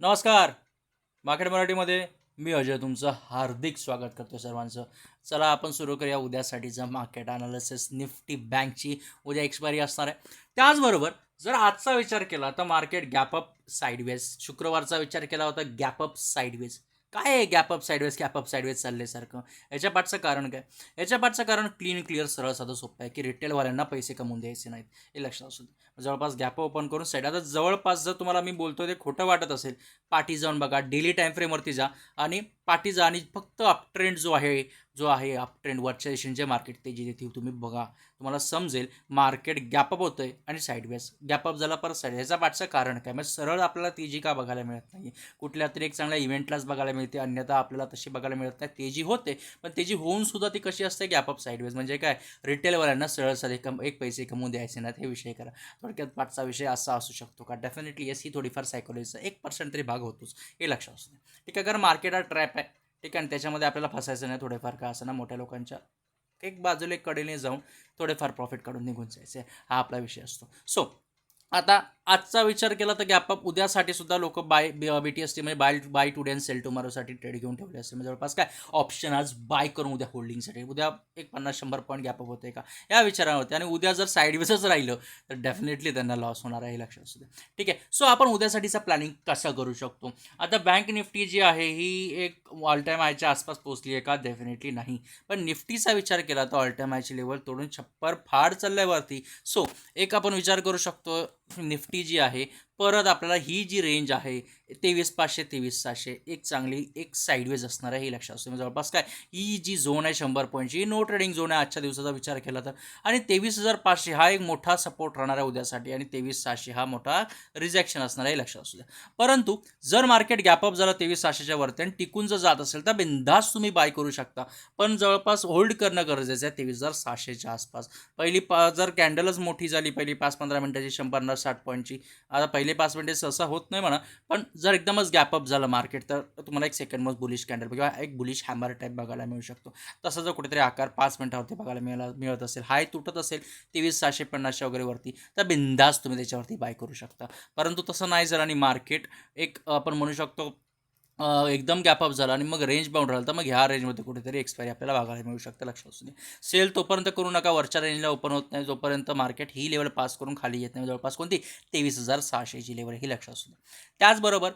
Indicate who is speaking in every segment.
Speaker 1: नमस्कार. मार्केट मराठीमध्ये मी अजय तुमचं हार्दिक स्वागत करतो सर्वांचं. चला आपण सुरू करूया उद्यासाठीचं मार्केट अनालिसिस निफ्टी बँकची उद्या एक्सपायरी असणार आहे. त्याचबरोबर जर आजचा विचार केला तर मार्केट गॅपअप साईडवेज शुक्रवारचा विचार केला होता गॅपअप साईडवेज काय आहे gap up sideways gap up sideways चालल्यासारखं? याच्या पाठचं कारण काय? याच्या पाठचं कारण क्लीन क्लिअर सरळ साधं सोपं आहे की रिटेलवाल्यांना पैसे कमवून द्यायचे नाहीत. हे लक्षात असू दे. जवळपास गॅप ओपन करून साईड आता जवळपास जर तुम्हाला मी बोलतो ते खोटं वाटत असेल पाठी जाऊन बघा डेली टाईम फ्रेमवरती जा आणि पाठीचा आणि फक्त अपट्रेंड जो आहे जो आहे अपट्रेंड वरच्या दिशेने जे मार्केट तेजी देते तुम्ही बघा तुम्हाला समजेल मार्केट गॅपअप होतं आहे आणि साईडवेज गॅपअप झाला परत साईड ह्याचा पाठचं कारण काय? म्हणजे सरळ आपल्याला तेजी का बघायला मिळत नाही कुठल्या तरी एक चांगल्या इव्हेंटलाच बघायला मिळते अन्यथा आपल्याला तशी बघायला मिळत नाही. तेजी होते पण तेजी होऊन सुद्धा ती कशी असते? गॅपअप साईडवेज म्हणजे काय? रिटेलवाल्यांना सरळ साधे कम एक पैसे कमवून द्यायचे नाहीत. हे विषय करा. थोडक्यात पाठचा विषय असा असू शकतो का? डेफिनेटली येस ही थोडीफार सायकोलॉजीचा एक पर्सेंट तरी भाग होतोच. हे लक्षात असू ठीक आहे कारण मार्केट हा ट्रॅप ठीक आहे आणि त्याच्यामध्ये आपल्याला फसायचं नाही थोडेफार का असं ना मोठ्या लोकांच्या. एक बाजूला एक कडेने जाऊन थोडेफार प्रॉफिट काढून निघून जायचे हा आपला विषय असतो. सो आता आजचा विचार केला तर गॅपअप उद्यासाठी सुद्धा लोक buy B T S T म्हणजे buy buy today and sell टुमारोसाठी trade घेऊन ठेवले असते म्हणजे जवळपास काय ऑप्शन आज बाय करून उद्या होल्डिंगसाठी उद्या एक पन्नास शंभर पॉईंट गॅपअप होते का? या विचारावरती. आणि उद्या जर साईडवेजच राहिलं तर डेफिनेटली त्यांना लॉस होणार आहे लक्षात असू द्या. ठीक आहे. सो आपण उद्यासाठीचा प्लॅनिंग कसा करू शकतो? आता बँक निफ्टी जी आहे ही एक ऑल टाईम आयच्या आसपास पोहोचली आहे का? डेफिनेटली नाही. पण निफ्टीचा विचार केला तर ऑल टाईम आयची लेवल तोडून छप्पर फाड चालल्यावरती सो एक आपण विचार करू शकतो निफ्टी जी आहे परत आपल्याला ही जी रेंज आहे तेवीस पाचशे तेवीस सहाशे एक चांगली एक साईडवेज असणार आहे हे लक्षात असते. म्हणजे जवळपास काय ही जी झोन आहे शंभर पॉईंटची नो ट्रेडिंग झोन आहे आजच्या दिवसाचा विचार केला तर. आणि तेवीस हजार पाचशे हा एक मोठा सपोर्ट राहणार आहे उद्यासाठी आणि तेवीस सहाशे हा मोठा रिजेक्शन असणार आहे हे लक्षात असू द्या. परंतु जर मार्केट गॅपअप झालं तेवीस सहाशेच्या वरती आणि टिकून जर जात असेल तर बिंदास तुम्ही बाय करू शकता. पण जवळपास होल्ड करणं गरजेचं आहे तेवीस हजार सहाशेच्या आसपास. पहिली पा जर कॅन्डलच मोठी झाली पहिली पाच पंधरा मिनटाची शंभर साठ पॉईंटची आता पहिली पाच मिनिटे सहसा होत नाही म्हणा पण जर एकदमच गॅपअप झालं मार्केट तर तुम्हाला एक सेकंड मग बुलिश कॅन्डल किंवा एक बुलिश हॅमर टाईप बघायला मिळू शकतो. तसं जर कुठेतरी आकार पाच मिनिटावरती बघायला मिळाला मिळत असेल हाय तुटत असेल तेवीस सहाशे पन्नासच्या वगैरे वरती तर बिंदास तुम्ही त्याच्यावरती बाय करू शकता. परंतु तसं नाही जर आणि मार्केट एक आपण म्हणू शकतो एकदम गॅपअप झाला आणि मग रेंज बाउंड राहिलं. तर मग ह्या रेंजमध्ये कुठेतरी एक्सपायरी आपल्याला बघायला मिळू शकतं लक्षात असू दे सेल तोपर्यंत करू नका. वरच्या रेंजला ओपन होत नाही. जोपर्यंत मार्केट ही लेवल पास करून खाली येत नाही. जवळपास कोणती? तेवीस हजार सहाशेची लेवल ही लक्षात असू दे त्याचबरोबर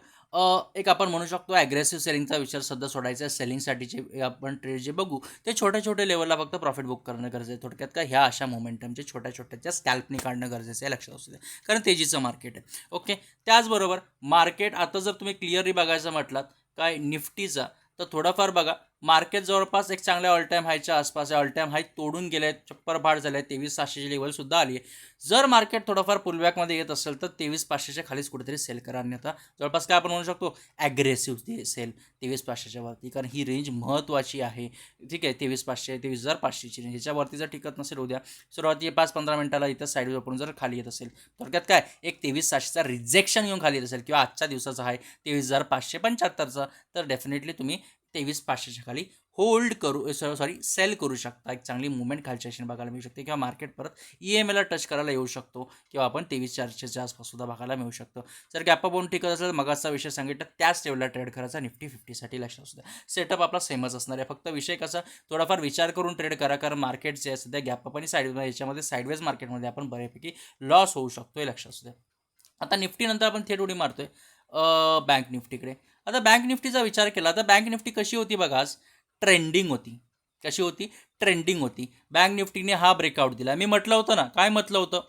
Speaker 1: एक आपण म्हणू शकतो ॲग्रेसिव्ह सेलिंगचा विचार सध्या सोडायचा आहे. सेलिंगसाठीचे आपण ट्रेड जे बघू ते छोट्या छोट्या लेवलला फक्त प्रॉफिट बुक करणं गरजेचं आहे. थोडक्यात का ह्या अशा मोमेंटमचे छोट्या छोट्याच्या स्कॅल्पनी काढणं गरजेचं आहे लक्षात असू दे कारण तेजीचं मार्केट आहे. ओके त्याचबरोबर मार्केट आता जर तुम्ही क्लिअरली बघायचं म्हटलात काय निफ्टीचा तर थोडंफार बघा. मार्केट जवळपास एक चांगल्या ऑल टाईम हायच्या आसपास आहे. ऑल टाईम हाय तोडून गेले आहेत चप्पर भाड झाले आहे तेवीस सातशेची लेवलसुद्धा आली. आहे जर मार्केट थोडंफार पुलबॅकमध्ये येत असेल तर तेवीस पाचशेच्या खालीच कुठेतरी सेल करा. अन्यथा जवळपास काय आपण म्हणू शकतो ॲग्रेसिव्ह ते सेल तेवीस पाचशेच्या वरती. कारण ही रेंज महत्त्वाची आहे. ठीक आहे तेवीस पाचशे तेवीस हजार पाचशेची रेंज ह्याच्यावरती जर टिकत नसेल उद्या सुरुवाती पाच पंधरा मिनिटाला इथं साईडवर आपण जर खाली येत असेल थोडक्यात काय एक तेवीस सहाशेचा रिजेक्शन घेऊन खाली येत असेल किंवा आजच्या दिवसाचा आहे तेवीस हजार पाचशे पंच्याहत्तरचा तर डेफिनेटली तुम्ही तेवीस पाचशेच्या खाली होल्ड करू सॉरी सेल करू शकता. एक चांगली मुवमेंट खालच्या दिशेने बघायला मिळू शकते किंवा मार्केट परत ई एम एला टच करायला येऊ शकतो किंवा आपण तेवीस चारशेच्या आसपास सुद्धा बघायला मिळू शकतो. जर गॅप बोन टिकत असेल तर मगाचा विषय सांगितलं त्याच लेवलला ट्रेड करायचा निफ्टी फिफ्टीसाठी लक्षात असू द्या. सेटअप आपला सेमच असणार आहे. फक्त विषय कसा थोडाफार विचार करून ट्रेड करा कारण मार्केट जे आहे सध्या गॅप आणि साईड म्हणजे याच्यामध्ये साईडवेज मार्केटमध्ये आपण बऱ्यापैकी लॉस होऊ शकतो हे लक्षात असू द्या. आता निफ्टीनंतर आपण थेट उडी मारतोय बँक निफ्टीकडे आता बँक निफ्टीचा विचार केला तर बँक निफ्टी कशी होती बघा ट्रेंडिंग होती. कशी होती? ट्रेंडिंग होती. बँक निफ्टीने हा ब्रेकआउट दिला. मी म्हटलं होतं ना काय म्हटलं होतं?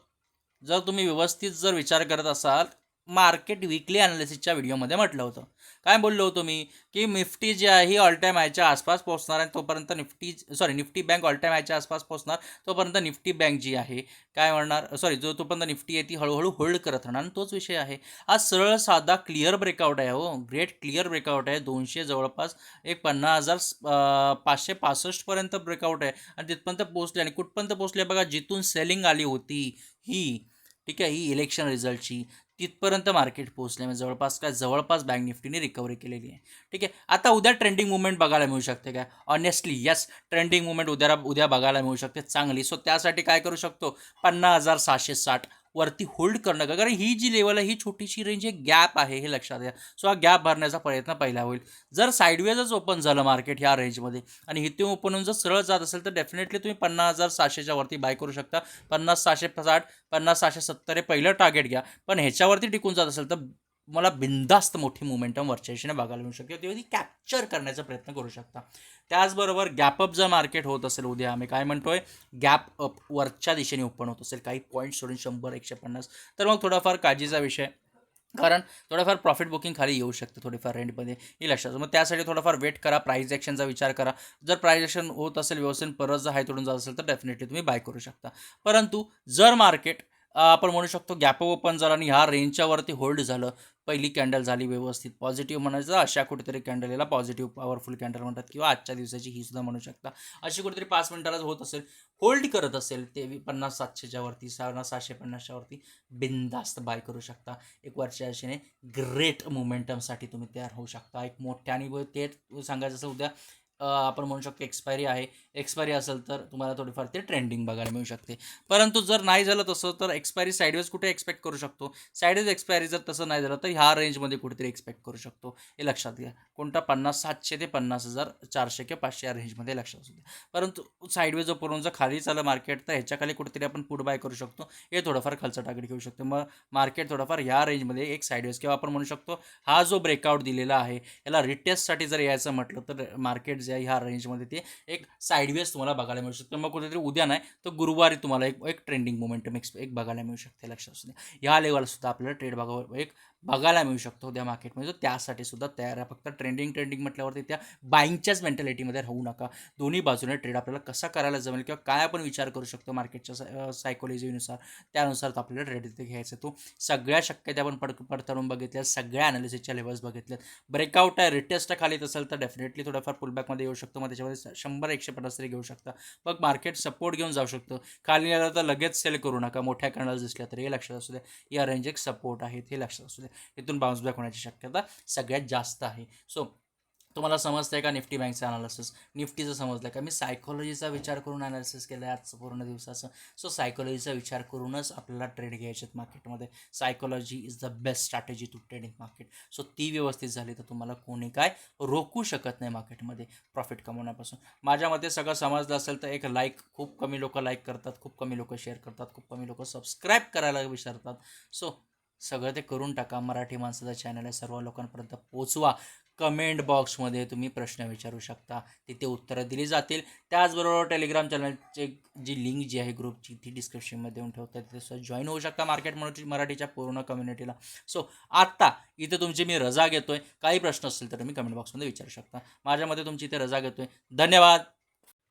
Speaker 1: जर तुम्ही व्यवस्थित जर विचार करत असाल मार्केट विकली अनालिसिसच्या व्हिडिओमध्ये म्हटलं होतं. काय बोललो होतो मी? की निफ्टी जी आहे ही ऑल टाईम आयच्या आसपास पोहोचणार आणि तोपर्यंत Nifty sorry Nifty bank all time आयच्या आसपास पोहोचणार तोपर्यंत निफ्टी बँक जी आहे काय म्हणणार सॉरी जो तोपर्यंत निफ्टी आहे ती हळूहळू होल्ड करत राहणार. आणि तोच विषय आहे. आज सरळ साधा क्लिअर ब्रेकआउट आहे हो. ग्रेट क्लिअर ब्रेकआउट आहे. दोनशे जवळपास एक पन्नास हजार पाचशे पासष्टपर्यंत ब्रेकआउट आहे. आणि तिथपर्यंत पोहोचले आणि कुठपर्यंत पोहोचले? बघा जिथून सेलिंग आली होती ही. ठीक आहे ही इलेक्शन रिझल्टची तिथपर्यंत मार्केट पोहोचले म्हणजे जवळपास काय जवळपास बँक निफ्टीने रिकव्हरी केलेली आहे. ठीक आहे. आता उद्या ट्रेंडिंग मुवमेंट बघायला मिळू शकते काय ऑनेस्टली यस ट्रेंडिंग मुवमेंट उद्या उद्या बघायला मिळू शकते. चांगली. सो त्यासाठी काय करू शकतो? पन्नास हजार सहाशे साठ वरती होल्ड करणं का? कारण ही जी लेवल आहे ही छोटीशी रेंज एक गॅप आहे हे लक्षात घ्या. सो हा गॅप भरण्याचा प्रयत्न पहिला होईल. जर साईडवेजच ओपन झालं मार्केट ह्या रेंजमध्ये आणि इथे ओपन होऊन जर सरळ जात असेल तर डेफिनेटली तुम्ही पन्नास हजार सहाशेच्या वरती बाय करू शकता. पन्नास सहाशे साठ पन्नास सहाशे सत्तर हे पहिलं टार्गेट घ्या. पण ह्याच्यावरती टिकून जात असेल तर मला बिंदास्त मोठी मोमेंटम वरच्या दिशेने बघायला मिळू शकते. तेव्हा ती कॅप्चर करण्याचा प्रयत्न करू शकता. त्याचबरोबर गॅपअप जर मार्केट होत असेल उद्या आम्ही काय म्हणतोय? गॅप अप वरच्या दिशेने ओपन होत असेल. काही पॉईंट सोडून शंभर एकशे पन्नास. तर मग थोडाफार काळजीचा विषय. कारण थोडंफार प्रॉफिट बुकिंग खाली येऊ शकते थोडीफार रेंटमध्ये हे लक्षात मग त्यासाठी थोडंफार वेट करा. प्राईज ॲक्शनचा विचार करा. जर प्राईज ॲक्शन होत असेल व्यवस्थित परत जर हाय तोडून जात असेल तर डेफिनेटली तुम्ही बाय करू शकता. परंतु जर मार्केट आपण म्हणू शकतो गॅप ओपन झालं आणि ह्या रेंजच्या वरती होल्ड झालं पहिली कॅन्डल झाली व्यवस्थित पॉझिटिव्ह म्हणायचं अशा कुठेतरी कॅन्डल याला पॉझिटिव्ह पॉवरफुल कॅन्डल म्हणतात किंवा आजच्या दिवसाची ही सुद्धा म्हणू शकता. अशी कुठेतरी पाच मिनिटालाच होत असेल होल्ड करत असेल ते पन्नास सातशेच्या वरती पन्नास सहाशे पन्नासच्या वरती बिंदास्त बाय करू शकता. एक वर्षा आशेने ग्रेट मोमेंटमसाठी तुम्ही तयार होऊ शकता. एक मोठ्या आणि ते सांगायचं असं उद्या आपण म्हणू शकतो एक्सपायरी आहे. एक्सपायरी असेल तर तुम्हाला थोडीफार ते ट्रेंडिंग बघायला मिळू शकते. परंतु जर नाही झालं तसं तर एक्सपायरी साईडवेज कुठे एक्सपेक्ट करू शकतो? साईडवेज एक्सपायरी जर तसं नाही झालं तर ह्या रेंजमध्ये कुठेतरी एक्सपेक्ट करू शकतो. हे लक्षात घ्या. कोणता? पन्नास सातशे ते पन्नास हजार चारशे किंवा पाचशे या रेंजमध्ये लक्षात असू द्या. परंतु साईडवेज जर जर खाली चाललं मार्केट तर ह्याच्याखाली कुठेतरी आपण पुढ बाय करू शकतो. हे थोडंफार खालचं टार्गेट घेऊ शकतो. मग मार्केट थोडंफार ह्या रेंजमध्ये एक साईडवेज किंवा आपण म्हणू शकतो हा जो ब्रेकआउट दिलेला आहे याला रिटेस्टसाठी जर यायचं म्हटलं तर मार्केट जे आहे ह्या रेंजमध्ये ते एक साईडवेज तुम्हाला बघायला मिळू शकतं. मग कुठेतरी उद्या नाही तर गुरुवारी तुम्हाला एक एक ट्रेंडिंग मोमेंटम एक एक बघायला मिळू शकते लक्षात असू द्या. ह्या लेवलसुद्धा आपल्याला ट्रेड भागावर एक बघायला मिळू शकतो उद्या मार्केटमध्ये. तर त्यासाठी सुद्धा तयार आहे. फक्त ट्रेंडिंग ट्रेंडिंग म्हटल्यावरती त्या बाईंगच्याच मेंटॅलिटीमध्ये राहू नका. दोन्ही बाजूने ट्रेड आपल्याला कसा करायला जमेल किंवा काय आपण विचार करू शकतो मार्केटच्या सायकोलॉजीनुसार त्यानुसार तो आपल्याला ट्रेड तिथे घ्यायचा तो सगळ्या शक्यता आपण पड पडताळून बघितल्या सगळ्या अनालिसिसच्या लेवल्स बघितल्यात. ब्रेकआउट आहे. रिटेस्ट खाली असेल तर डेफिनेटली थोडाफार पुलबॅकमध्ये येऊ शकतो. मग त्याच्यामध्ये शंभर एकशे पन्नास तरी घेऊ शकता. मग मार्केट सपोर्ट घेऊन जाऊ शकतो. खाली आलं तर लगेच सेल करू नका. मोठ्या कॅनल्स दिसल्या तर हे लक्षात असू द्या. या रेंज एक सपोर्ट आहे हे लक्षात असू द्या. तिथून बाउन्स बॅक होण्याची शक्यता सगळ्यात जास्त आहे. सो तुम्हाला समजतंय का निफ्टी बँकचं अनालिसिस निफ्टीचं समजलं का? मी सायकोलॉजीचा विचार करून अनालिसिस केलं आहे आजचं पूर्ण दिवसाचं. सो सायकोलॉजीचा विचार करूनच आपल्याला ट्रेड घ्यायचे आहेत मार्केटमध्ये psychology is the best strategy to trade in market so ती व्यवस्थित झाली तर तुम्हाला कोणी काय रोखू शकत नाही मार्केटमध्ये प्रॉफिट कमवण्यापासून. माझ्या मते सगळं समजलं असेल तर एक लाईक खूप कमी लोक लाईक करतात खूप कमी लोक शेअर करतात खूप कमी लोक सबस्क्राईब करायला विचारतात सो सगळं ते करून टाका. मराठी माणसाचा चॅनल आहे सर्व लोकांपर्यंत पोचवा कमेंट बॉक्समध्ये तुम्ही प्रश्न विचारू शकता. तिथे उत्तरं दिली जातील. त्याचबरोबर टेलिग्राम चॅनलचे जी लिंक जी आहे ग्रुपची ती डिस्क्रिप्शनमध्ये देऊन ठेवता तिथे सुद्धा जॉईन होऊ शकता मार्केट मराठी मराठीच्या पूर्ण कम्युनिटीला सो आत्ता इथे तुमची मी रजा घेतोय. काही प्रश्न असतील तर तुम्ही कमेंट बॉक्समध्ये विचारू शकता. माझ्यामध्ये तुमची इथे रजा घेतोय. धन्यवाद!